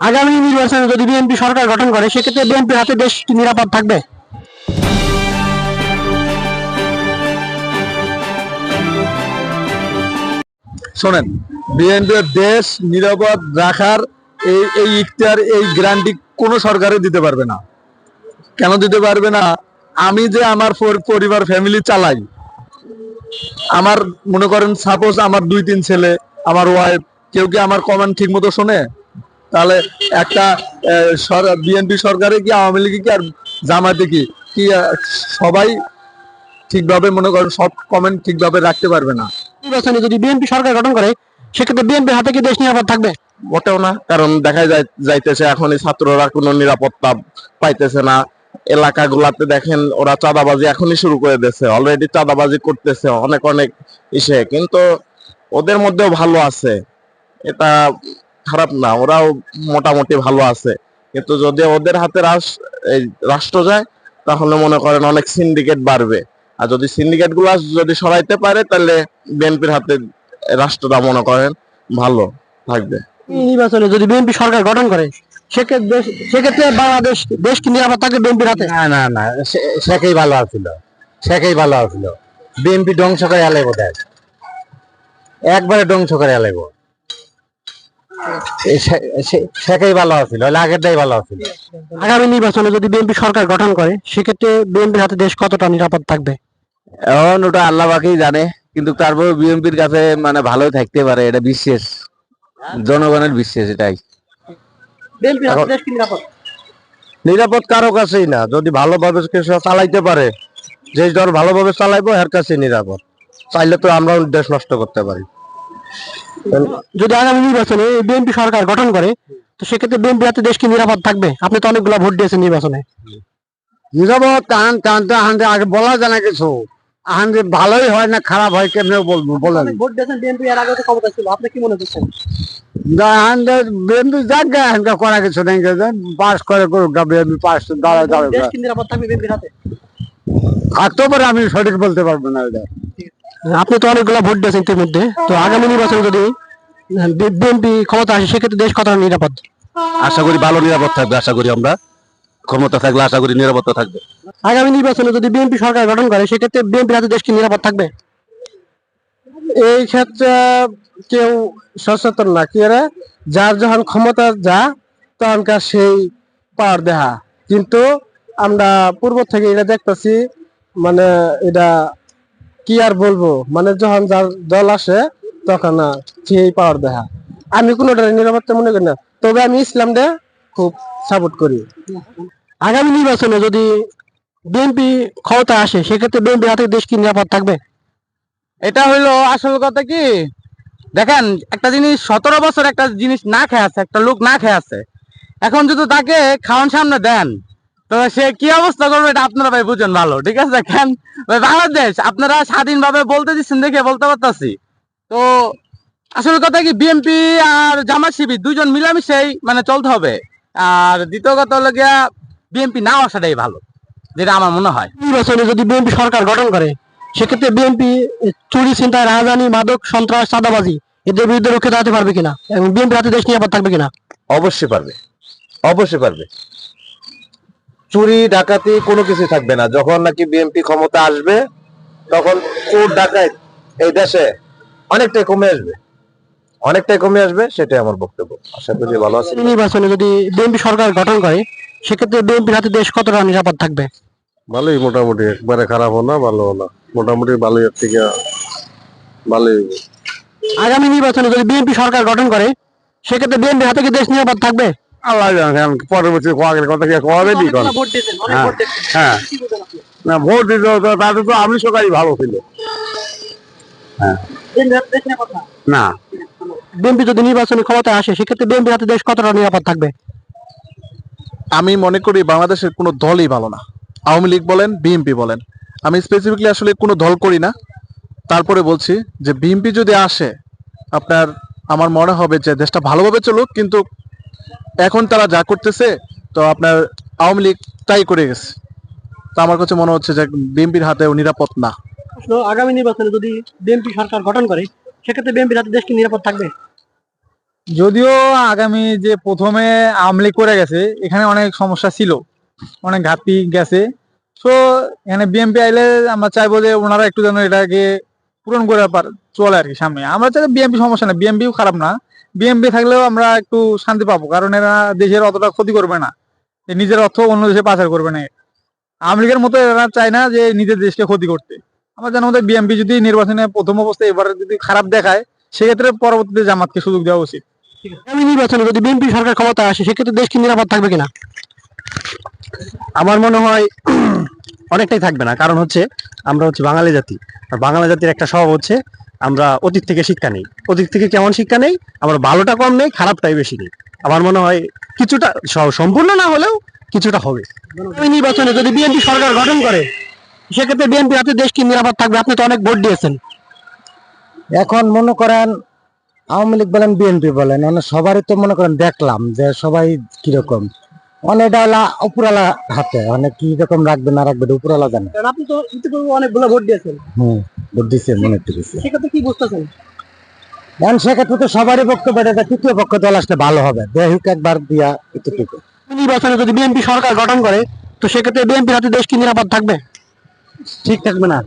আগামী নির্বাচনে যদি বিএনপি সরকার গঠন করে, সেক্ষেত্রে বিএনপির হাতে দেশ নিরাপদ থাকবে? শোনেন বিএনপি দেশ নিরাপদ রাখার এই এই ইখতিয়ার এই গ্যারান্টি কোনো সরকারে দিতে পারবে না। কেন দিতে পারবে না? আমি যে আমার পরিবার ফ্যামিলি চালাই, আমার, মনে করেন সাপোজ আমার দুই তিন ছেলে, আমার ওয়াইফ কেউ কি আমার কমেন্ট ঠিক মতো শোনে? তাহলে একটা বিএনপি সরকারে কি আওয়ামী লীগে কি আর জামাতে কি? কি সবাই ঠিকভাবে মনে করেন সব কমেন্ট ঠিকভাবে রাখতে পারবে না। নির্বাচনে যদি বিএনপি সরকার গঠন করে সেক্ষেত্রে বিএনপির হাতে কি দেশ নিরাপদ থাকবে? মোটেও না কারণ দেখা যায় যাইতেছে এখন এই ছাত্ররা কোনো নিরাপত্তা পাইতেছে না। এলাকাগুলাতে দেখেন ওরা চাঁদাবাজি এখনই শুরু করে দিয়েছে। অলরেডি চাঁদাবাজি করতেছে অনেক অনেক ইসে। কিন্তু ওদের মধ্যেও ভালো আছে। এটা খারাপ না ওরাও মোটামুটি ভালো আছে। কিন্তু যদি ওদের হাতে রাষ্ট্র যায় তাহলে মনে করেন অনেক সিন্ডিকেট বাড়বে। আর যদি সিন্ডিকেটগুলো যদি সরাইতে পারে তাহলে বিএনপির হাতে রাষ্ট্রটা মনে করেন ভালো থাকবে। নির্বাচনে যদি বিএনপি সরকার গঠন করে সেক্ষেত্রে সেক্ষেত্রে বাংলাদেশ দেশ কি নিরাপদ থাকবে বিএনপির হাতে? না না না সেকেই ভালো আছিল। সেকেই ভালো আছিল। বিএনপি ধ্বংস করে আলাইব দেশ একবারে ধ্বংস করে আলাইব। সেকেই ভালো আছিল আগেরটাই ভালো আছিল। আগামী নির্বাচনে যদি বিএনপি সরকার গঠন করে সেক্ষেত্রে বিএনপির হাতে দেশ কতটা নিরাপদ থাকবে? এখন ওটা আল্লাহ বাকেই জানে কিন্তু তারপর বিএনপির কাছে মানে ভালোই থাকতে পারে এটা বিশ্বাস। জনগণের বিশ্বাস এটাই। নিরাপদ? নিরাপদ কারও কাছেই না যদি ভালোভাবে চালাইতে পারে যে দল ভালোভাবে চালাইবো এর কাছে নিরাপদ। চাইলে তো আমরা দেশ নষ্ট করতে পারি। যদি আগামী নির্বাচনে বিএনপি সরকার গঠন করে তো সেক্ষেত্রে বিএনপির হাতে দেশ কি নিরাপদ থাকবে? আপনি তো অনেকগুলা ভোট দিয়েছেন নির্বাচনে। নিরাপদ টান টান তো আহান্তে আগে বলা জানা কিছু। আহান্তে ভালোই হয় না খারাপ হয় কেমনে বলব বলেন। ভোট দিয়েছেন বিএনপি এর আগে তো ক্ষমতা ছিল। আপনি কি মনে করছেন? আহান্তে বিএনপি যাক গে আহান্তে করা কিছু নেই পাস করে করুক বিএনপি পাস দাঁড়ায় দাঁড়ায় দেশ কি নিরাপদ থাকবে বিএনপির হাতে? থাকতে পারে আমি সঠিক বলতে পারব না এটা। আপনি তো অনেকগুলা ভোট দিয়েছেন ইতিমধ্যে। তো আগামী নির্বাচনে যদি বিএনপি ক্ষমতা আসে সেক্ষেত্রে দেশ কতটা নিরাপদ? আশা করি ভালো নিরাপদ থাকবে আশা করি আমরা। ক্ষমতা থাকলে আশা করি নিরাপত্তা থাকবে। আগামী নির্বাচনে যদি বিএনপি সরকার গঠন করে সেক্ষেত্রে বিএনপির হাতে দেশ কি নিরাপদ থাকবে? এই ক্ষেত্রে কেউ সচেতন না। কি যার যখন ক্ষমতা যা তখনকার সেই পাওয়ার দেহা। কিন্তু আমরা পূর্ব থেকে এটা দেখতেছি মানে এটা কি আর বলব? মানে যখন যার দল আসে, তখন সেই পাওয়ার দেহা আমি কোনোটা নিরাপত্তা মনে করি না। তবে আমি ইসলাম দে খুব সাপোর্ট করি। আগামী নির্বাচনে যদি বিএনপি ক্ষমতা আসে, সেক্ষেত্রে বিএনপির হাতে দেশ কি নিরাপদ থাকবে? এটা হইল আসল কথা কি? দেখেন, একটা জিনিস, সতেরো বছর একটা জিনিস না খেয়ে আছে, একটা লোক না খেয়ে আছে। এখন যদি তাকে খাওয়ান সামনে দেন তো সে কি অবস্থা করবে এটা আপনারা ভাই বুঝেন ভালো ঠিক আছে? দেখেন বাংলাদেশ আপনারা স্বাধীনভাবে বলতে দিচ্ছেন দেখে বলতে পারতাছি। তো আসল কথা কি বিএনপি আর জামাত শিবির দুইজন মিলামিশেই মানে চলতে হবে। আর দ্বিতীয় কথা হলো গিয়া বিএনপি না আসাটাই ভালো যেটা আমার মনে হয়। নির্বাচনে যদি বিএনপি সরকার গঠন করে সেক্ষেত্রে বিএনপি চুরি চিন্তায় রাজধানী মাদক সন্ত্রাস চাঁদাবাজি এদের বিরুদ্ধে রুখে দাঁড়াতে পারবে কিনা? এবং বিএনপির হাতে দেশ নিরাপদ থাকবে কিনা? অবশ্যই পারবে। অবশ্যই পারবে। চুরি ডাকাতি কোনো কিছু থাকবে না। যখন নাকি বিএনপি ক্ষমতা আসবে তখন চোর ডাকাত এই দেশে অনেকটাই কমে আসবে। অনেকটাই কমে আসবে সেটাই আমার বক্তব্য। আশা করি ভালো আছে নির্বাচনে যদি বিএনপি সরকার গঠন করে সেক্ষেত্রে বিএনপির হাতে দেশ কতটা নিরাপদ থাকবে? ভালোই মোটামুটি একবারে খারাপ না ভালো না মোটামুটি ভালোই এর থেকে ভালোই। আগামী নির্বাচনে যদি বিএনপি সরকার গঠন করে সেক্ষেত্রে বিএনপির হাতে কি দেশ নিরাপদ থাকবে? আল্লাহ জানে কোয়াগের কথা কি হ্যাঁ, হ্যাঁ। না ভোট দিতে হতো তাতে তো আমি সকালই ভালো ছিল। না? বিএনপি যদি নির্বাচনী ক্ষমতায় আসে সেক্ষেত্রে বিএনপির হাতে দেশ কতটা নিরাপদ থাকবে? আমি মনে করি বাংলাদেশের কোনো দলই ভালো না। আওয়ামী লীগ বলেন বিএনপি বলেন। আমি স্পেসিফিকলি আসলে কোনো দল করি না। তারপরে বলছি যে বিএনপি যদি আসে আপনার আমার মনে হবে যে দেশটা ভালোভাবে চলুক কিন্তু এখন তারা যা করতেছে তো আপনার আওয়ামী লীগ তাই করে গেছে। তো আমার কাছে মনে হচ্ছে যে বিএনপির হাতেও নিরাপদ না। আগামী নির্বাচনে যদি বিএনপি সরকার গঠন করে সেক্ষেত্রে বিএনপির হাতে দেশ কি নিরাপদ থাকবে? যদিও আগামী যে প্রথমে আমলি করে গেছে এখানে অনেক সমস্যা ছিল অনেক ঘাটতি গেছে। তো এখানে বিএমপি আইলে আমরা চাইব যে ওনারা একটু যেন এটাকে পূরণ করে পার চলে আর কি সামনে। আমরা চাই বিএমপি সমস্যা না বিএমপিও খারাপ না। বিএমপি থাকলেও আমরা একটু শান্তি পাবো, কারণ এরা দেশের অতটা ক্ষতি করবে না। নিজের অর্থ অন্য দেশে পাচার করবে না লীগের মতো এরা চায় না যে নিজের দেশকে ক্ষতি করতে। আমার জানার মধ্যে বিএমপি যদি নির্বাচনে প্রথম অবস্থায় এবার যদি খারাপ দেখায়, সেক্ষেত্রে পরবর্তীতে জামাতকে সুযোগ দেওয়া উচিত। নির্বাচনে যদি বিএনপি সরকার ক্ষমতায় আসে, সেক্ষেত্রে দেশ কি নিরাপদ থাকবে কিনা? আমার মনে হয় অনেকটাই থাকবে না। কারণ হচ্ছে, আমরা হচ্ছে বাঙালি জাতি। আর বাঙালি জাতির একটা স্বভাব হচ্ছে আমরা অতীত থেকে শিক্ষা নেই। অতীত থেকে কেমন শিক্ষা নেই? আমরা ভালোটা কম নেই খারাপটাই বেশি নেই। আমার মনে হয় কিছুটা সম্পূর্ণ না হলেও কিছুটা হবে। নির্বাচনে যদি বিএনপি সরকার গঠন করে সেক্ষেত্রে বিএনপি হাতে দেশ কি নিরাপদ থাকবে? আপনি তো অনেক ভোট দিয়েছেন। এখন মনে করেন আওয়ামী লীগ বলেন বিএনপি বলেন মানে সবারই তো মনে করেন দেখলাম যে সবাই কীরকম। অনেকটা হলা উপরালা হাতে অনেক কি রকম রাখবে না রাখবে উপরালা জানে। আপনি তো ইতিপূর্বে অনেকগুলো ভোট দিয়েছেন। হম। বুদ্ধিছে মনে করতেছে সেক্ষেত্রে কি বুঝতেছেন এখন সেক্ষেত্রে তো সবারই বক্তব্য এটা তৃতীয় পক্ষ দল আসলে ভালো হবে। দেহুক একবার দিয়া এতটুকু। নির্বাচনে যদি বিএনপি সরকার গঠন করে তো সেক্ষেত্রে বিএনপি হাতে দেশ কি নিরাপদ থাকবে? ঠিক থাকবে না।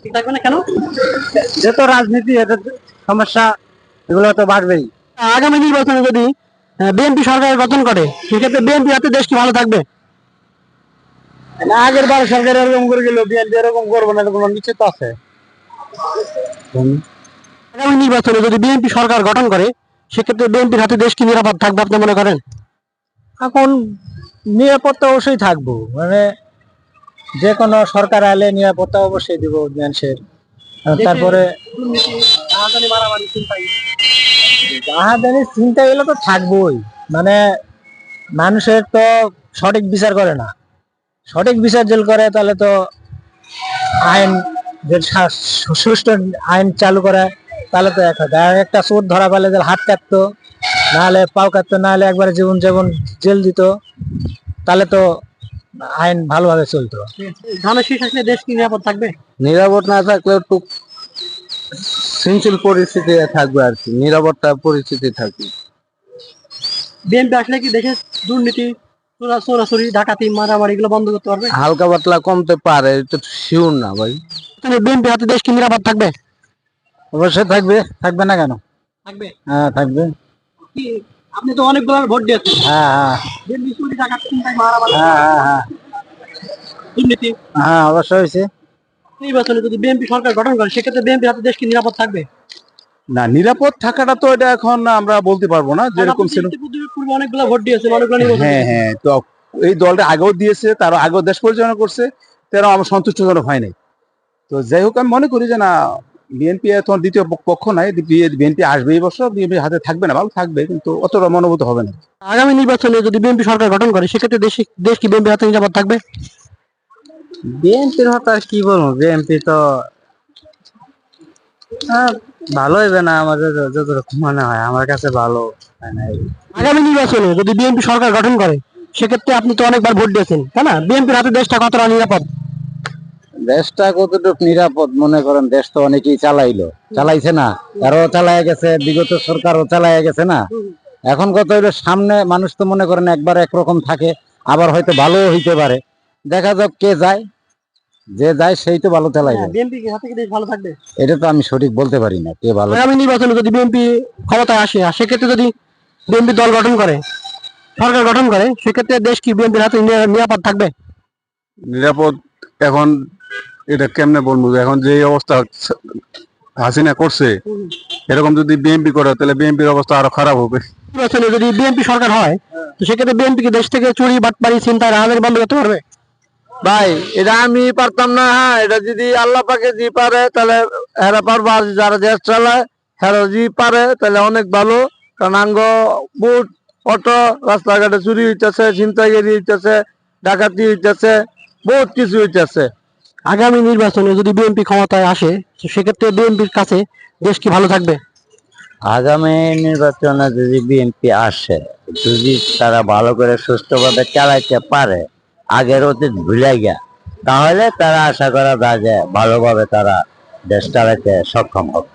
ঠিক থাকবে না কেন? যত রাজনীতি এটা সমস্যা এগুলো তো বাড়বেই। আগামী নির্বাচনে যদি বিএনপি সরকার গঠন করে সেক্ষেত্রে বিএনপি হাতে দেশ কি ভালো থাকবে? আগের বার সরকার এরকম করে গেল বিএনপি এরকম করব না এরকম নিশ্চিত আছে। আগামী নির্বাচনে যদি বিএনপি সরকার গঠন করে সেক্ষেত্রে বিএনপির হাতে দেশ কি নিরাপদ থাকবে আপনি মনে করেন? এখন নিরাপত্তা অবশ্যই থাকব। মানে যে কোনো সরকার আলে নিরাপত্তা অবশ্যই দিব মানুষের। তারপরে চিন্তা এগুলো তো থাকবোই। মানে মানুষের তো সঠিক বিচার করে না। সঠিক বিচার জেল করে তাহলে তো আইন যে সুষ্ঠু আইন চালু করে তাহলে তো এক। হয় একটা চোর ধরা পেলে যে হাত কাটতো নাহলে পাও কাটতো নাহলে একবারে জীবন যেমন জেল দিত তাহলে তো আইন ভালোভাবে চলতো। ধানের শীষ আসলে দেশ কি নিরাপদ থাকবে? নিরাপদ না থাকলেও একটু শৃঙ্খল পরিস্থিতি থাকবে আর কি নিরাপত্তা পরিস্থিতি থাকবে। বিএনপি আসলে কি দেশের দুর্নীতি চোরাচুরি ডাকাতি মারামারি এগুলো বন্ধ করতে পারবে? হালকা পাতলা কমতে পারে এটা শিওর না ভাই। বিএনপি হাতে দেশ কি নিরাপদ থাকবে? অবশ্যই থাকবে থাকবে না কেন? থাকবে? হ্যাঁ থাকবে। আপনি তো অনেকগুলো ভোট দিয়েছেন। হ্যাঁ হ্যাঁ। বিএনপি চুরি ডাকাতি চিন্তায় মারামারি। হ্যাঁ হ্যাঁ হ্যাঁ। দুর্নীতি। হ্যাঁ অবশ্যই হয়েছে। নির্বাচনে যদি বিএনপি সরকার গঠন করে সেক্ষেত্রে বিএনপি হাতে দেশ কি নিরাপদ থাকবে? না নিরাপদ থাকাটা তো এটা এখন আমরা বলতে পারব না যেরকম ছিল অনেকগুলো ভোট দিয়েছেন হ্যাঁ হ্যাঁ তো এই দলটা আগেও দিয়েছে তারা আগেও দেশ পরিচালনা করছে তারা আমার সন্তুষ্টজনক হয় নাই। তো যাই হোক আমি মনে করি যে না বিএনপি এখন দ্বিতীয় পক্ষ নাই বিএনপি আসবে এই বছর বিএনপি হাতে থাকবে না ভালো থাকবে কিন্তু অতটা মনোভূত হবে না। আগামী নির্বাচনে যদি বিএনপি সরকার গঠন করে সেক্ষেত্রে দেশ দেশ কি বিএনপি হাতে নিরাপদ থাকবে? বিএনপির হতো আর কি বলব বিএনপি তো ভালো হইবে না আমাদের যতটুকু মনে হয় আমার কাছে ভালো আগামী নির্বাচনে যদি বিএনপি সরকার গঠন করে সেক্ষেত্রে আপনি তো অনেকবার ভোট দিয়েছেন তাই না? বিএনপির হাতে দেশটা কতটা নিরাপদ? দেশটা কতটুকু নিরাপদ মনে করেন দেশ তো অনেকেই চালাইলো। চালাইছে না আরও চালাইয়া গেছে বিগত সরকারও চালাইয়া গেছে না। এখন কত হইল সামনে মানুষ তো মনে করেন একবার একরকম থাকে আবার হয়তো ভালো হইতে পারে। দেখা যাক কে যায়। যে যায় সেই তো ভালো চালাইবে বিএনপি হাতে দেশ ভালো থাকবে? এটা তো আমি সঠিক বলতে পারি না কে ভালো আগামী নির্বাচনে যদি বিএনপি ক্ষমতায় আসে আর সেক্ষেত্রে যদি বিএনপি দল গঠন করে সরকার গঠন করে সেক্ষেত্রে দেশ কি বিএনপির হাতে নিরাপদ থাকবে? নিরাপদ এখন এটা কেমনে বলব? এখন যে অবস্থা হাসিনা করছে এরকম যদি বিএনপি করে তাহলে বিএনপির অবস্থা আরও খারাপ হবে। নির্বাচনে যদি বিএনপি সরকার হয় তো সেক্ষেত্রে বিএনপি কি দেশ থেকে চুরি বাটপারি চিন্তায় রাহাজারি বন্ধ করতে পারবে? ভাই এটা আমি পারতাম না হ্যাঁ এটা যদি আল্লাহ পাকে জি পারে তাহলে হেরা পারব আর যারা দেশ চালায় হেরা জি পারে তাহলে অনেক ভালো। কারণ আঙ্গ বুট অটো রাস্তাঘাটে চুরি হইতেছে ছিনতাইগিরি হইতেছে ডাকাতি হইতেছে বহুত কিছু হইতেছে। আগামী নির্বাচনে যদি বিএনপি ক্ষমতায় আসে তো সেক্ষেত্রে বিএনপির কাছে দেশ কি ভালো থাকবে? আগামী নির্বাচনে যদি বিএনপি আসে যদি তারা ভালো করে সুস্থভাবে চালাইতে পারে আগের অতীত ভুলে গিয়া। তাহলে তারা আশা করা যায় যে ভালোভাবে তারা দেশ চালাতে সক্ষম হবে।